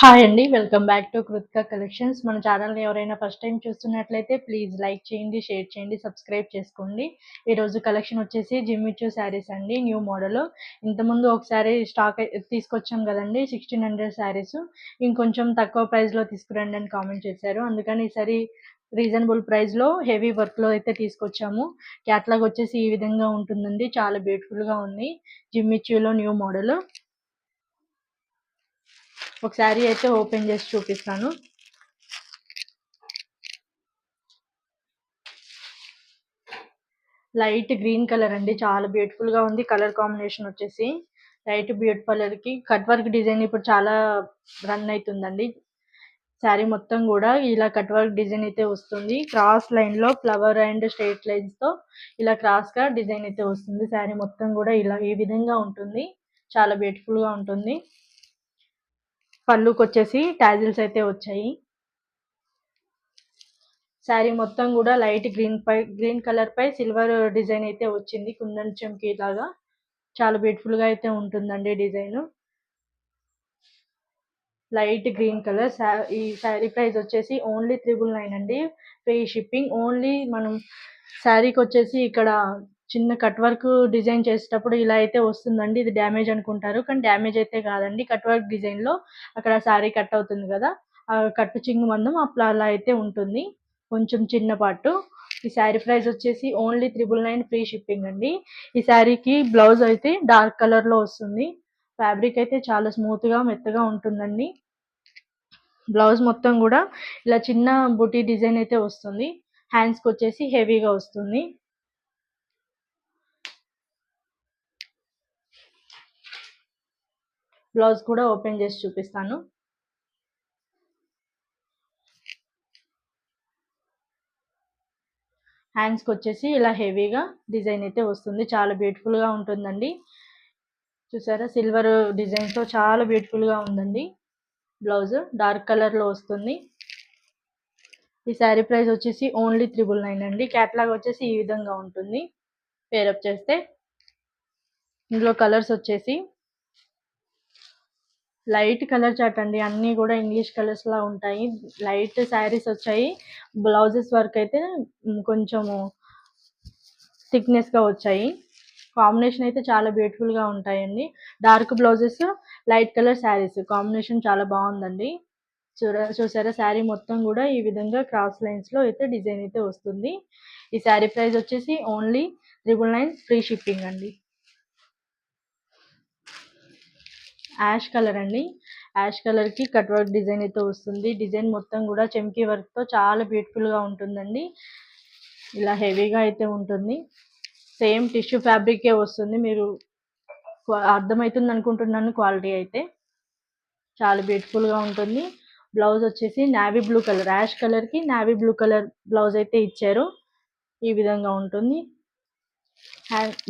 Hi అండి welcome back to Kritika collections. మన ఛానల్ని ఎవరైనా ఫస్ట్ టైం చూస్తున్నట్లయితే ప్లీజ్ లైక్ చేయండి షేర్ చేయండి సబ్స్క్రైబ్ చేసుకోండి. ఈరోజు కలెక్షన్ వచ్చేసి జిమ్మిచూ శారీస్ అండి న్యూ మోడల్. ఇంతకుముందు ఒకసారి స్టాక్ తీసుకొచ్చాం కదండి సిక్స్టీన్ హండ్రెడ్ శారీస్. ఇంకొంచెం తక్కువ ప్రైస్లో తీసుకురండి అని కామెంట్ చేశారు. అందుకని ఈసారి రీజనబుల్ ప్రైస్లో హెవీ వర్క్లో అయితే తీసుకొచ్చాము. క్యాట్లాగ్ వచ్చేసి ఈ విధంగా ఉంటుందండి చాలా బ్యూటిఫుల్గా ఉంది. జిమ్మిచ్యూలో న్యూ మోడల్. ఒక శారీ అయితే ఓపెన్ చేసి చూపిస్తాను. లైట్ గ్రీన్ కలర్ అండి చాలా బ్యూటిఫుల్గా ఉంది కలర్ కాంబినేషన్ వచ్చేసి. లైట్ బ్యూట్ కలర్కి కట్ వర్క్ డిజైన్ ఇప్పుడు చాలా రన్ అవుతుందండి శారీ మొత్తం కూడా ఇలా కట్ వర్క్ డిజైన్ అయితే వస్తుంది. క్రాస్ లైన్లో ఫ్లవర్ అండ్ స్ట్రైట్ లైన్స్తో ఇలా క్రాస్గా డిజైన్ అయితే వస్తుంది. శారీ మొత్తం కూడా ఇలా ఈ విధంగా ఉంటుంది. చాలా బ్యూటిఫుల్గా ఉంటుంది. పళ్ళుకి వచ్చేసి టాజిల్స్ అయితే వచ్చాయి. శారీ మొత్తం కూడా లైట్ గ్రీన్ పై గ్రీన్ కలర్ పై సిల్వర్ డిజైన్ అయితే వచ్చింది. కుందన్ చెంకి లాగా. చాలా బ్యూటిఫుల్గా అయితే ఉంటుందండి డిజైన్. Light green colour. ఈ శారీ ప్రైస్ వచ్చేసి ఓన్లీ త్రిబుల్ నైన్ అండి. Free shipping. ఓన్లీ మనం శారీకి వచ్చేసి ఇక్కడ చిన్న కట్ వర్క్ డిజైన్ చేసేటప్పుడు ఇలా అయితే వస్తుందండి ఇది డ్యామేజ్ అనుకుంటారు. కానీ డ్యామేజ్ అయితే కాదండి. కట్ వర్క్ డిజైన్లో అక్కడ శారీ కట్ అవుతుంది కదా ఆ కట్టు చింగు మందం అట్లా అలా అయితే ఉంటుంది. కొంచెం చిన్న పాటు. ఈ శారీ ప్రైస్ వచ్చేసి only triple nine free shipping అండి. ఈ శారీకి బ్లౌజ్ అయితే డార్క్ కలర్లో వస్తుంది. ఫ్యాబ్రిక్ అయితే చాలా స్మూత్గా మెత్తగా ఉంటుందండి. బ్లౌజ్ మొత్తం కూడా ఇలా చిన్న బుటీ డిజైన్ అయితే వస్తుంది. హ్యాండ్స్కి వచ్చేసి హెవీగా వస్తుంది. బ్లౌజ్ కూడా ఓపెన్ చేసి చూపిస్తాను. హ్యాండ్స్కి వచ్చేసి ఇలా హెవీగా డిజైన్ అయితే వస్తుంది. చాలా బ్యూటిఫుల్గా ఉంటుందండి. చూసారా? సిల్వర్ డిజైన్తో చాలా బ్యూటిఫుల్గా ఉందండి. బ్లౌజ్ డార్క్ కలర్లో వస్తుంది. ఈ శారీ ప్రైస్ వచ్చేసి ఓన్లీ త్రిబుల్ నైన్ అండి. క్యాట్లాగ్ వచ్చేసి ఈ విధంగా ఉంటుంది. పేరప్ చేస్తే ఇందులో కలర్స్ వచ్చేసి లైట్ కలర్ చాట్ అండి. అన్నీ కూడా ఇంగ్లీష్ కలర్స్లో ఉంటాయి. లైట్ శారీస్ వచ్చాయి. బ్లౌజెస్ వర్క్ అయితే కొంచెము థిక్నెస్గా వచ్చాయి. కాంబినేషన్ అయితే చాలా బ్యూటిఫుల్గా ఉంటాయండి. Dark blouses light colour saris. Combination చాలా బాగుందండి. చూడ చూసారా? శారీ మొత్తం కూడా ఈ విధంగా క్రాస్ లైన్స్లో అయితే డిజైన్ అయితే వస్తుంది. ఈ శారీ ప్రైస్ వచ్చేసి only triple nine free shipping అండి. యాష్ కలర్ అండి. యాష్ కలర్కి కట్ వర్క్ డిజైన్ అయితే వస్తుంది. డిజైన్ మొత్తం కూడా చెమ్కీ వర్క్తో చాలా బ్యూటిఫుల్గా ఉంటుందండి. ఇలా హెవీగా అయితే ఉంటుంది. సేమ్ టిష్యూ ఫ్యాబ్రికే వస్తుంది మీరు అర్థమవుతుంది అనుకుంటున్నాను క్వాలిటీ అయితే. చాలా బ్యూటిఫుల్గా ఉంటుంది. బ్లౌజ్ వచ్చేసి నావీ బ్లూ కలర్. యాష్ కలర్కి నావీ బ్లూ కలర్ బ్లౌజ్ అయితే ఇచ్చారు. ఈ విధంగా ఉంటుంది.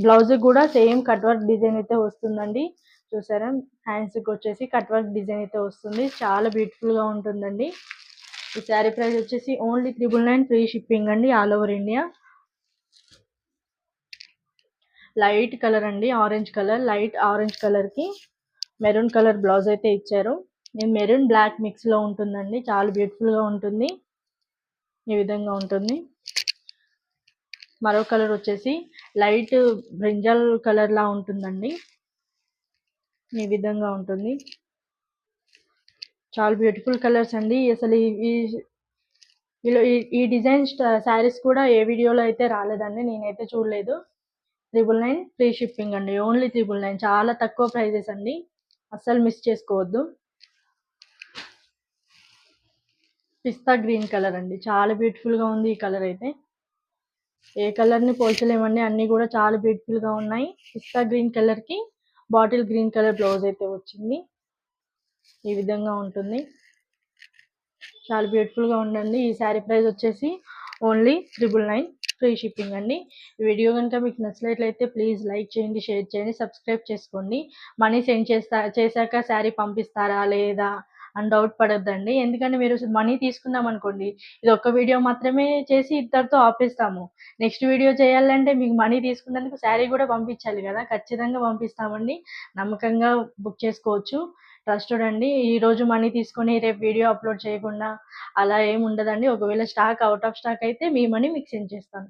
బ్లౌజ్ కూడా సేమ్ కట్ వర్క్ డిజైన్ అయితే వస్తుందండి. చూసారా? హ్యాండ్స్కి వచ్చేసి కట్ వర్క్ డిజైన్ అయితే వస్తుంది. చాలా బ్యూటిఫుల్గా ఉంటుందండి. ఈ శారీ ప్రైస్ వచ్చేసి only triple nine free shipping అండి all over India. Light colour అండి ఆరెంజ్ కలర్. లైట్ ఆరెంజ్ కలర్కి మెరూన్ కలర్ బ్లౌజ్ అయితే ఇచ్చారు. నేను మెరూన్ బ్లాక్ మిక్స్లో ఉంటుందండి. చాలా బ్యూటిఫుల్గా ఉంటుంది. ఈ విధంగా ఉంటుంది. మరో కలర్ వచ్చేసి లైట్ బ్రింజల్ కలర్లా ఉంటుందండి. ఈ విధంగా ఉంటుంది. చాలా బ్యూటిఫుల్ కలర్స్ అండి. అసలు ఈ ఈ డిజైన్ శారీస్ కూడా ఏ వీడియోలో అయితే రాలేదండి నేనైతే చూడలేదు. త్రిబుల్ నైన్ ఫ్రీ షిప్పింగ్ అండి. ఓన్లీ త్రిబుల్ నైన్ చాలా తక్కువ ప్రైజెస్ అండి. అస్సలు మిస్ చేసుకోవద్దు. పిస్తా గ్రీన్ కలర్ అండి. చాలా బ్యూటిఫుల్గా ఉంది ఈ కలర్ అయితే. ఏ కలర్ని పోల్చలేమండి. అన్నీ కూడా చాలా బ్యూటిఫుల్గా ఉన్నాయి. పిస్తా గ్రీన్ కలర్కి బాటిల్ గ్రీన్ కలర్ బ్లౌజ్ అయితే వచ్చింది. ఈ విధంగా ఉంటుంది. చాలా బ్యూటిఫుల్గా ఉండండి ఈ శారీ ప్రైస్ వచ్చేసి only triple nine free shipping అండి. ఈ వీడియో కనుక మీకు నచ్చినట్లయితే ప్లీజ్ లైక్ చేయండి షేర్ చేయండి సబ్స్క్రైబ్ చేసుకోండి. మనీ సెండ్ చేస్తా చేశాక శారీ పంపిస్తారా లేదా అని డౌట్ పడద్దండి. ఎందుకంటే మీరు మనీ తీసుకున్నాం అనుకోండి ఇది ఒక్క వీడియో మాత్రమే చేసి ఇద్దరితో ఆపేస్తాము. నెక్స్ట్ వీడియో చేయాలంటే మీకు మనీ తీసుకున్నందుకు శారీ కూడా పంపించాలి కదా. ఖచ్చితంగా పంపిస్తామండి. నమ్మకంగా బుక్ చేసుకోవచ్చు. ట్రస్టెడ్ అండి ఈరోజు మనీ తీసుకొని రేపు వీడియో అప్లోడ్ చేయకుండా అలా ఏమి ఉండదండి. ఒకవేళ స్టాక్ అవుట్ ఆఫ్ స్టాక్ అయితే మీ మనీ మీకు సెండ్ చేస్తాను.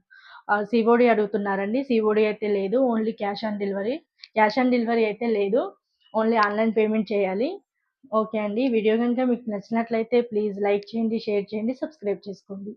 సిఓడి అడుగుతున్నారండి. సిఓడి అయితే లేదు. Only cash on delivery cash on delivery అయితే లేదు. ఓన్లీ ఆన్లైన్ పేమెంట్ చేయాలి. ఓకే అండి. వీడియో కనుక మీకు నచ్చినట్లయితే ప్లీజ్ లైక్ చేయండి షేర్ చేయండి సబ్స్క్రైబ్ చేసుకోండి.